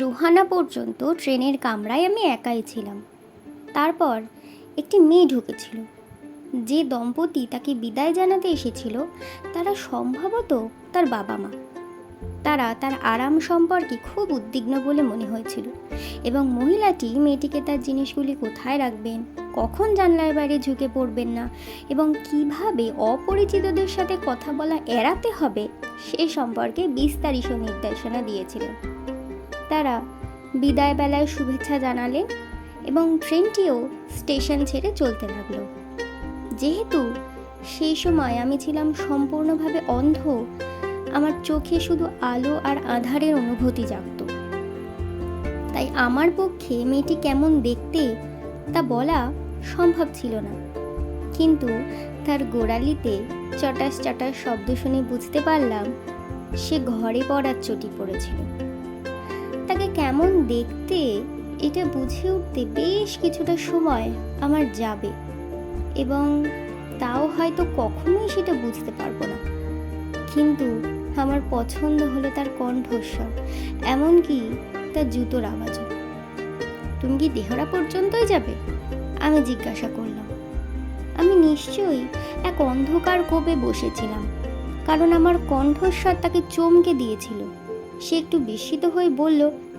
রোহানা পর্যন্ত ট্রেনের কামরায় আমি একাই ছিলাম। তারপর একটি মেয়ে ঢুকেছিল। যে দম্পতি তাকে বিদায় জানাতে এসেছিল, তারা সম্ভবত তার বাবা মা। তারা তার আরাম সম্পর্কে খুব উদ্বিগ্ন বলে মনে হয়েছিল এবং মহিলাটি মেয়েটিকে তার জিনিসগুলি কোথায় রাখবেন, কখন জানলার বাইরে ঝুঁকে পড়বেন না এবং কীভাবে অপরিচিতদের সাথে কথা বলা এড়াতে হবে, সে সম্পর্কে বিস্তারিত নির্দেশনা দিয়েছিলেন তারা বিদায় বেলায় শুভেচ্ছা জানালেন এবং ট্রেনটিও স্টেশন ছেড়ে চলতে লাগল। যেহেতু সেই সময় আমি ছিলাম সম্পূর্ণভাবে অন্ধ, আমার চোখে শুধু আলো আর আধারের অনুভূতি জাগত। তাই আমার পক্ষে মেয়েটি কেমন দেখতে তা বলা সম্ভব ছিল না। কিন্তু তার গোড়ালিতে চটাস চটাস শব্দ শুনে বুঝতে পারলাম সে ঘরে পড়ার চটি পড়েছিল। কেমন দেখতে, এটা বুঝে উঠতে বেশ কিছুটা সময় আমার যাবে। এবং তাও হয়তো কখনোই সেটা বুঝতে পারব না। কিন্তু আমার পছন্দ হলো তার কণ্ঠস্বর, এমনকি তার জুতোর আওয়াজও। তুমি কি দেহরা পর্যন্তই যাবে? আমি জিজ্ঞাসা করলাম। আমি নিশ্চয়ই এক অন্ধকার কোপে বসেছিলাম, কারণ আমার কণ্ঠস্বর তাকে চমকে দিয়েছিল। সে একটু বিস্মিত হয়ে বলল "আ- আ-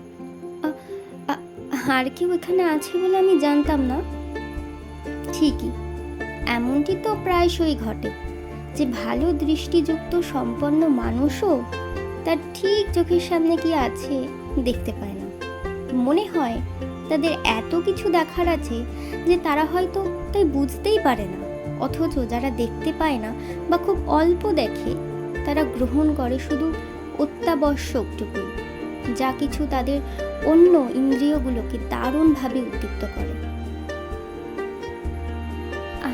আর কেউ এখানে আছে বলে আমি জানতাম না। ঠিকই, এমনটি তো প্রায়শই ঘটে যে ভালো দৃষ্টিযুক্ত সম্পন্ন মানুষও তার ঠিক চোখের সামনে কি আছে দেখতে পায় না। মনে হয় তাদের এত কিছু দেখার আছে যে তারা হয়তো তাই বুঝতেই পারে না, অথচ যারা দেখতে পায় না বা খুব অল্প দেখে তারা গ্রহণ করে শুধু অত্যাবশ্যকটুকুই। যা কিছু তাদের অন্য ইন্দ্রিয়গুলোকে দারুণভাবে উদ্দীপ্ত করে।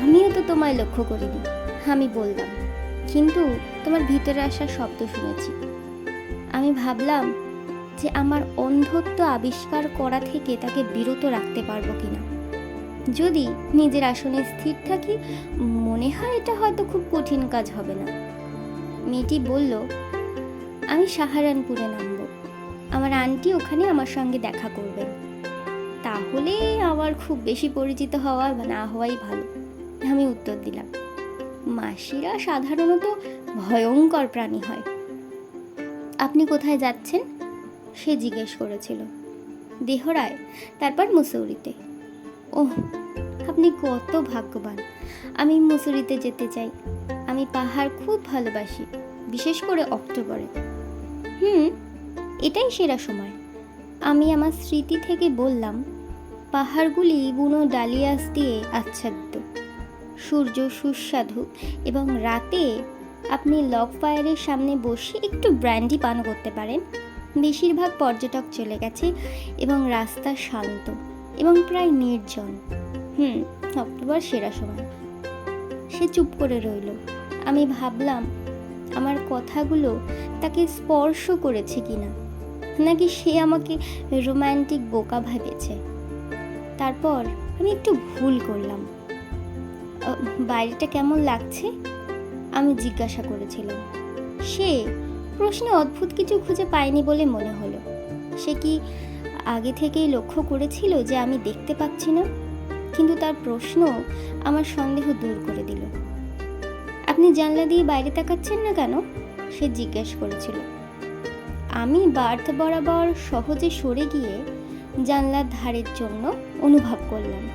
আমিও তো তোমায় লক্ষ্য করিনি, আমি বললাম, কিন্তু তোমার ভিতরে আসার শব্দ শুনেছি। আমি ভাবলাম যে আমার অন্ধত্ব আবিষ্কার করা থেকে তাকে বিরত রাখতে পারব কিনা। যদি নিজের আসনে স্থির থাকি, মনে হয় এটা হয়তো খুব কঠিন কাজ হবে না। মেয়েটি বলল, আমি সাহারানপুরে নামবো। আমার আন্টি ওখানে আমার সঙ্গে দেখা করবেন তাহলে আমার খুব বেশি পরিচিত হওয়া না হওয়াই ভালো। আমি উত্তর দিলাম। মাসিরা সাধারণত ভয়ঙ্কর প্রাণী হয়। আপনি কোথায় যাচ্ছেন? সে জিজ্ঞেস করেছিল। দেহরায়, তারপর মুসৌরিতে। ওহ, আপনি কত ভাগ্যবান। আমি মুসুরিতে যেতে চাই। আমি পাহাড় খুব ভালোবাসি, বিশেষ করে অক্টোবরে। হুম এটাই সেরা সময়। আমি আমার স্মৃতি থেকে বললাম, পাহাড়গুলি বুনো ডালিয়াস দিয়ে আচ্ছাদিত। সূর্য সুস্বাদু এবং রাতে আপনি লক ফায়ারের সামনে বসে একটু ব্র্যান্ডি পান করতে পারেন। বেশিরভাগ পর্যটক চলে গেছে এবং রাস্তা শান্ত এবং প্রায় নির্জন। হুম, অক্টোবর সেরা সময়। সে চুপ করে রইল। আমি ভাবলাম, আমার কথাগুলো তাকে স্পর্শ করেছে কিনা। নাকি সে আমাকে রোম্যান্টিক বোকা ভেবেছে? তারপর আমি একটু ভুল করলাম। বাইরেটা কেমন লাগছে? আমি জিজ্ঞাসা করেছিলাম। সে প্রশ্নে অদ্ভুত কিছু খুঁজে পায়নি বলে মনে হলো। সে কি আগে থেকেই লক্ষ্য করেছিল যে আমি দেখতে পাচ্ছি না? কিন্তু তার প্রশ্ন আমার সন্দেহ দূর করে দিল। আপনি জানলা দিয়ে বাইরে তাকাচ্ছেন না কেন? সে জিজ্ঞেস করেছিল। আমি বার্থ বরাবর সহজে সরে গিয়ে জানলার ধারের জন্য অনুভব করলাম।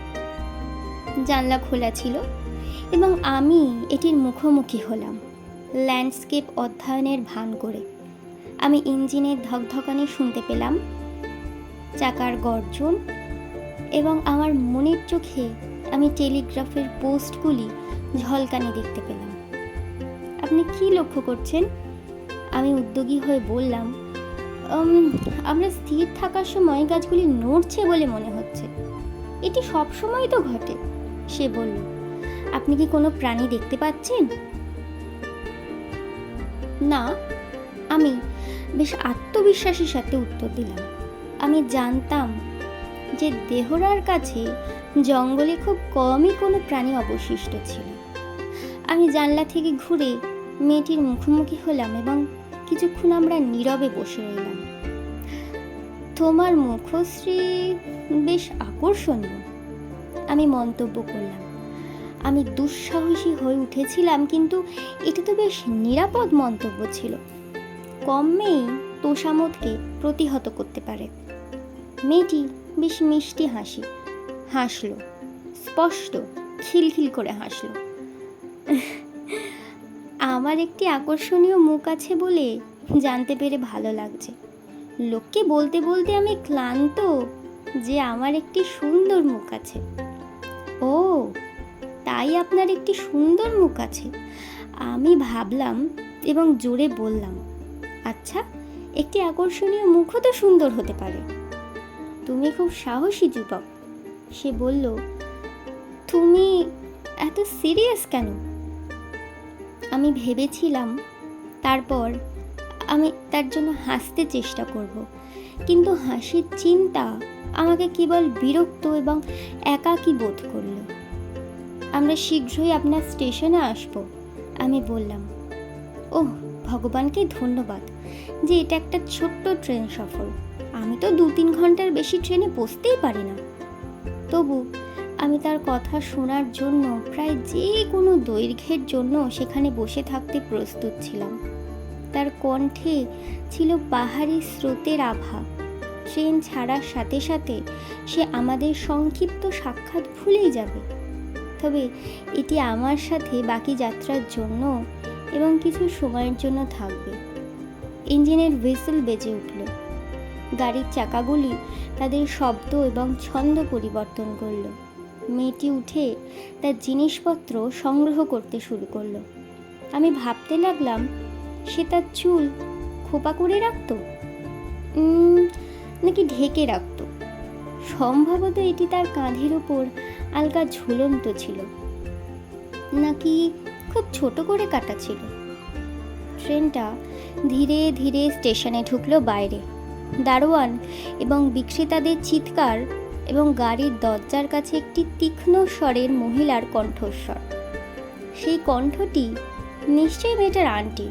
জানলা খোলা ছিল এবং আমি এটির মুখোমুখি হলাম। ল্যান্ডস্কেপ অধ্যয়নের ভান করে আমি ইঞ্জিনের ধকধকানি শুনতে পেলাম। চাকার গর্জন এবং আমার মনের চোখে আমি টেলিগ্রাফের পোস্টগুলি ঝলকানি দেখতে পেলাম। আপনি কি লক্ষ্য করছেন? আমি উদ্যোগী হয়ে বললাম "উম, আমরা স্থির থাকার সময় গাছগুলি নড়ছে বলে মনে হচ্ছে। এটি সব সময় তো ঘটে, সে বলল। আপনি কি কোনো প্রাণী দেখতে পাচ্ছেন? না, আমি বেশ আত্মবিশ্বাসের সাথে উত্তর দিলাম। আমি জানতাম যে দেহরার কাছে জঙ্গলে খুব কমই কোনো প্রাণী অবশিষ্ট ছিল। আমি জানলা থেকে ঘুরে মেয়েটির মুখোমুখি হলাম এবং কিছুক্ষণ আমরা নীরবে বসে রইলাম। তোমার মুখশ্রী বেশ আকর্ষণীয়, আমি মন্তব্য করলাম। আমি দুঃসাহসী হয়ে উঠেছিলাম, কিন্তু এটা তো বেশ নিরাপদ মন্তব্য ছিল। কম মেয়েই তোষামতকে প্রতিহত করতে পারে। মেয়েটি বেশ মিষ্টি হাসি, হাসলো, স্পষ্ট খিলখিল করে হাসলো। আমার একটি আকর্ষণীয় মুখ আছে বলে জানতে পেরে ভালো লাগছে। লোককে বলতে বলতে আমি ক্লান্ত যে আমার একটি সুন্দর মুখ আছে। ও, তাই আপনার একটি সুন্দর মুখ আছে। আমি ভাবলাম এবং জোরে বললাম আচ্ছা একটি আকর্ষণীয় মুখও তো সুন্দর হতে পারে। তুমি খুব সাহসী যুবক। সে বলল, তুমি এত সিরিয়াস কেন? আমি ভেবেছিলাম, তারপর আমি তার জন্য হাসতে চেষ্টা করব। কিন্তু হাসির চিন্তা আমাকে কেবল বিরক্ত এবং একাকী বোধ করল। আমরা শীঘ্রই আপনার স্টেশনে আসব, আমি বললাম। ওহ, ভগবানকে ধন্যবাদ যে এটা একটা ছোট্ট ট্রেন সফর। আমি তো দু তিন ঘণ্টার বেশি ট্রেনে বসতেই পারি না। তবু আমি তার কথা শোনার জন্য প্রায় যে কোনো দৈর্ঘ্যের জন্য সেখানে বসে থাকতে প্রস্তুত ছিলাম। তার কণ্ঠে ছিল পাহাড়ি স্রোতের আভা। ট্রেন ছাড়ার সাথে সাথে সে আমাদের সংক্ষিপ্ত সাক্ষাৎ ভুলেই যাবে। তবে এটি আমার সাথে বাকি যাত্রার জন্য এবং কিছু সময়ের জন্য থাকবে। ইঞ্জিনের হুইসেল বেজে উঠল। গাড়ির চাকাগুলি তাদের শব্দ এবং ছন্দ পরিবর্তন করল। মেয়েটি উঠে তার জিনিসপত্র সংগ্রহ করতে শুরু করল। আমি ভাবতে লাগলাম, সে তার চুল খোপা করে রাখতো? নাকি ঢেকে রাখতো? সম্ভবত এটি তার কাঁধের ওপর আলগা ঝুলন্ত ছিল। নাকি খুব ছোট করে কাটা ছিল? ট্রেনটা ধীরে ধীরে স্টেশনে ঢুকলো বাইরে। দারোয়ান এবং বিক্রেতাদের চিৎকার এবং গাড়ির দরজার কাছে একটি তীক্ষ্ণ স্বরের মহিলার কণ্ঠস্বর। সেই কণ্ঠটি নিশ্চয়ই মেয়েটার আন্টি।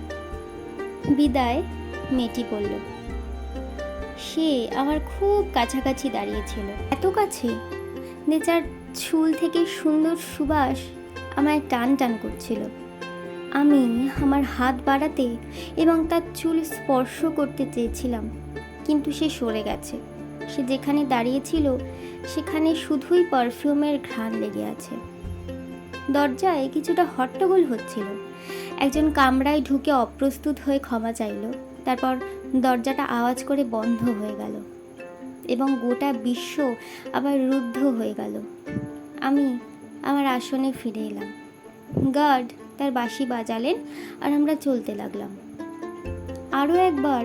বিদায়, মেয়েটি বলল, সে আমার খুব কাছাকাছি দাঁড়িয়েছিল। এত কাছে যে যার চুল থেকে সুন্দর সুবাস আমায় টান টান করছিল। আমি আমার হাত বাড়াতে এবং তার চুল স্পর্শ করতে চেয়েছিলাম, কিন্তু সে সরে গেছে। সে যেখানে দাঁড়িয়েছিল, সেখানে শুধুই পারফিউমের ঘ্রাণ লেগে আছে। দরজায় কিছুটা হট্টগোল হচ্ছিল। একজন কামরায় ঢুকে অপ্রস্তুত হয়ে ক্ষমা চাইল। তারপর দরজাটা আওয়াজ করে বন্ধ হয়ে গেল এবং গোটা বিশ্ব আবার রুদ্ধ হয়ে গেল। আমি আমার আসনে ফিরে এলাম। গার্ড তার বাঁশি বাজালেন আর আমরা চলতে লাগলাম। আরও একবার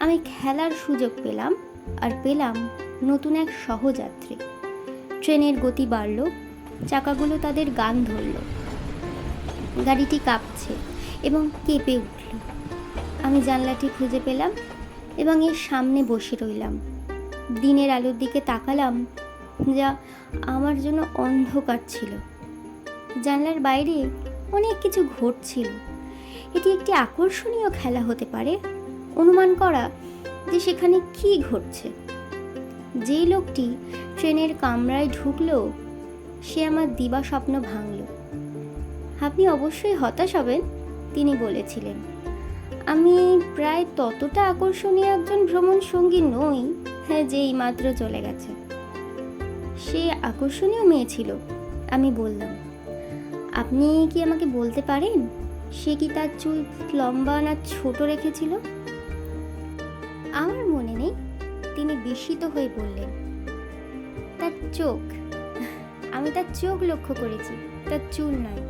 আমি খেলার সুযোগ পেলাম। আর পেলাম নতুন এক সহযাত্রী। ট্রেনের গতি বাড়ল, চাকাগুলো তাদের গান ধরল। গাড়িটি কাঁপছে এবং কেঁপে উঠল। আমি জানলাটি খুঁজে পেলাম এবং এর সামনে বসে রইলাম। দিনের আলোর দিকে তাকালাম, যা আমার জন্য অন্ধকার ছিল। জানলার বাইরে অনেক কিছু ঘটছিল। এটি একটি আকর্ষণীয় খেলা হতে পারে। অনুমান করা যে সেখানে কি ঘটছে? যে লোকটি ট্রেনের কামরায় ঢুকলো, সে আমার দিবা স্বপ্ন ভাঙল। আপনি অবশ্যই হতাশ হবেন, তিনি বলেছিলেন। আমি প্রায় ততটা আকর্ষণীয় একজন ভ্রমণ সঙ্গী নই হ্যাঁ যেই মাত্র চলে গেছে। সে আকর্ষণীয় মেয়ে ছিল, আমি বললাম। আপনি কি আমাকে বলতে পারেন? সে কি তার চুল লম্বা না ছোট রেখেছিল? আমার মনে নেই তিনি বিস্মিত হয়ে বললেন, তার চোখ, আমি তার চোখ লক্ষ্য করেছি, তার চুল নয়,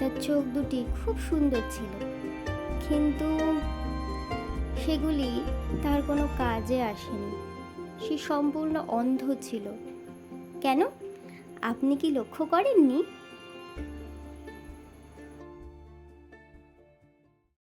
তার চোখ দুটি খুব সুন্দর ছিল। কিন্তু সেগুলি তার কোনো কাজে আসেনি, সে সম্পূর্ণ অন্ধ ছিল। কেন? আপনি কি লক্ষ্য করেননি?